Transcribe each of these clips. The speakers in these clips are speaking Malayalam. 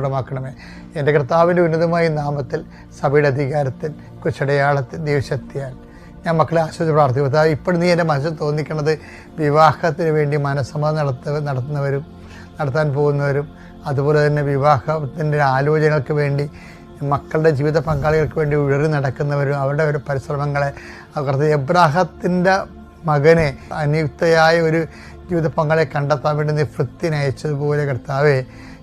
ഗുണമാക്കണമേ എന്റെ കർത്താവിന്റെ ഉന്നതമായ നാമത്തിൽ സഭയുടെ അധികാരത്തിൽ കുച്ചടയാളത്തിൽ ദൈവശക്തിയാൽ ഞാൻ മക്കളെ ആശ്വസിച്ച് പ്രാർത്ഥിക്കും കർത്താവ് ഇപ്പോഴും നീ എന്റെ മനസ്സിൽ തോന്നിക്കണത് വിവാഹത്തിന് വേണ്ടി മനസ്സമ്മതം നടത്ത നടത്തുന്നവരും നടത്താൻ പോകുന്നവരും അതുപോലെ തന്നെ വിവാഹത്തിന്റെ ആലോചനകൾക്ക് വേണ്ടി മക്കളുടെ ജീവിത പങ്കാളികൾക്ക് വേണ്ടി ഉഴറി നടക്കുന്നവരും അവരുടെ ഒരു പരിശ്രമങ്ങളെ അവർക്ക് എബ്രാഹത്തിന്റെ മകനെ അനിയുക്തയായ ഒരു ജീവിത പങ്കാളിയെ കണ്ടെത്താൻ വേണ്ടി നീ വൃത്തിന് അയച്ചതുപോലെ കർത്താവെ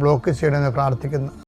ബ്ലോക്ക് ചെയ്യണമെന്ന് പ്രാർത്ഥിക്കുന്നു.